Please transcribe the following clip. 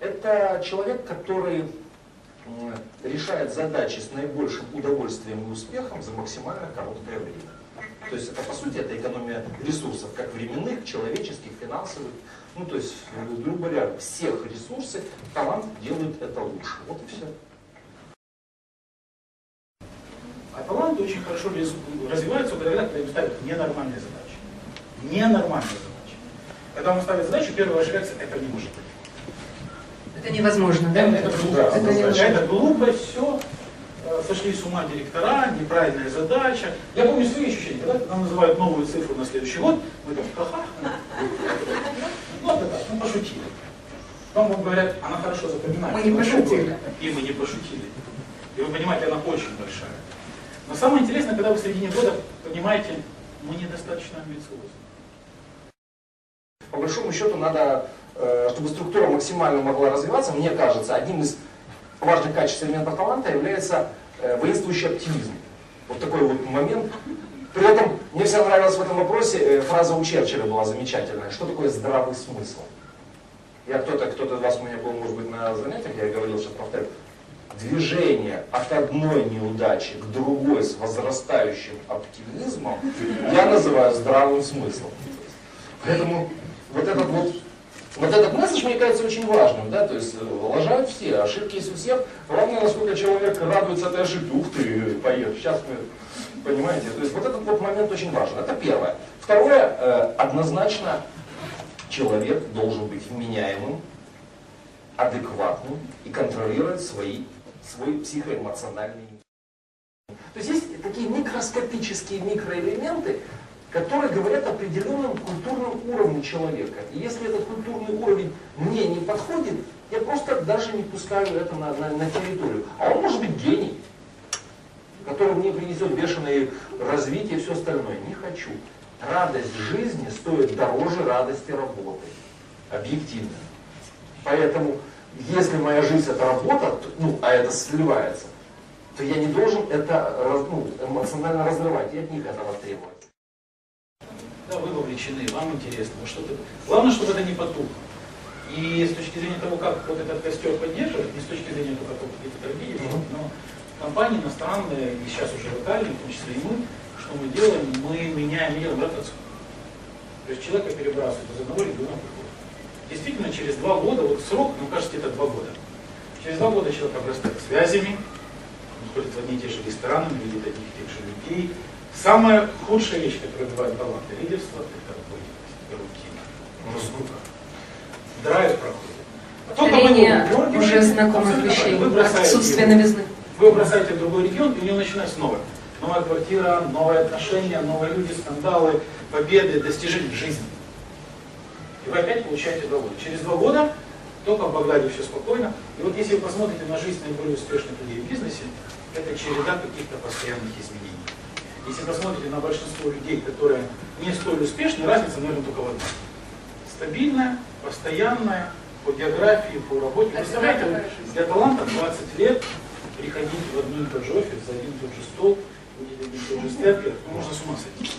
Это человек, который решает задачи с наибольшим удовольствием и успехом за максимально короткое время. То есть это по сути это экономия ресурсов, как временных, человеческих, финансовых. Ну то есть, э, грубо говоря, всех ресурсы талант делает это лучше. Вот и все. А таланты очень хорошо развиваются, когда им ставят ненормальные задачи. Ненормальные задачи. Когда он ставит задачу, первая ваша это не может быть. Это невозможно, да? Это, это глупо. Это невозможно. Это глупо, все. Сошли с ума директора, неправильная задача. Я помню свои ощущения, когда нам называют новую цифру на следующий год, мы там, ха-ха. Ну, это так, мы пошутили. Потом вам говорят, она хорошо запоминается. Мы не пошутили. И мы не пошутили. И вы понимаете, она очень большая. Но самое интересное, когда вы в середине года понимаете, мы недостаточно амбициозны. По большому счету надо, э, чтобы структура максимально могла развиваться, мне кажется, одним из важных качеств элементов таланта является э, воинствующий оптимизм. Вот такой вот момент. При этом мне всегда нравилась в этом вопросе э, фраза у Черчилля была замечательная. Что такое здравый смысл? Я кто-то, кто-то из вас у меня был, может быть, на занятиях, я говорил, сейчас повторю. Движение от одной неудачи к другой с возрастающим оптимизмом я называю здравым смыслом. Поэтому вот этот вот, вот этот месседж, мне кажется, очень важным, да, то есть э, лажают все, ошибки есть у всех, главное, насколько человек радуется этой ошибке, ух ты, поехали, сейчас мы, понимаете, то есть вот этот вот момент очень важен, это первое. Второе, э, однозначно человек должен быть вменяемым, адекватным и контролировать свои, свой психоэмоциональный. То есть есть такие микроскопические микроэлементы, которые говорят о определенном культурном уровне человека. И если этот культурный уровень мне не подходит, я просто даже не пускаю это на, на, на территорию. А он может быть гений, который мне принесет бешеное развитие и все остальное. Не хочу. Радость жизни стоит дороже радости работы. Объективно. Поэтому, если моя жизнь это работа, ну, а это сливается, то я не должен это ну, эмоционально разрывать и от них этого требовать. Да, вы вовлечены, вам интересно, что-то. Главное, чтобы это не потухло. И с точки зрения того, как вот этот костер поддерживать, не с точки зрения того, какие-то трагедии, Мгм. но компании иностранные, и сейчас уже локальные, в том числе и мы, что мы делаем, мы меняем, делаем ротацию. То есть человека перебрасывают из одного региона в другой. Действительно, через два года, вот срок, ну, кажется, это два года. Через два года человек обрастает связями, он ходит в одни и те же рестораны, видит одних и тех же людей. Самая худшая вещь, которая бывает талант лидерство, это это рутина. Скука. Драйв проходит. А только вы Повторение уже знакомых вещей, правильно. Вы бросаете отсутствие его. новизны. Вы бросаете в другой регион, и у него начинается новое. Новая квартира, новые отношения, новые люди, скандалы, победы, достижения жизни. И вы опять получаете удовольствие. Через два года, только в Багдаде все спокойно. И вот если вы посмотрите на жизнь наиболее успешных людей в бизнесе, это череда каких-то постоянных изменений. Если посмотрите на большинство людей, которые не столь успешны, разница, наверное, только в одном. Стабильная, постоянная, по географии, по работе. Представляете, для таланта 20 лет приходить в один и тот же офис, за один и тот же стол, видеть один и тот же ну, можно с ума сойти.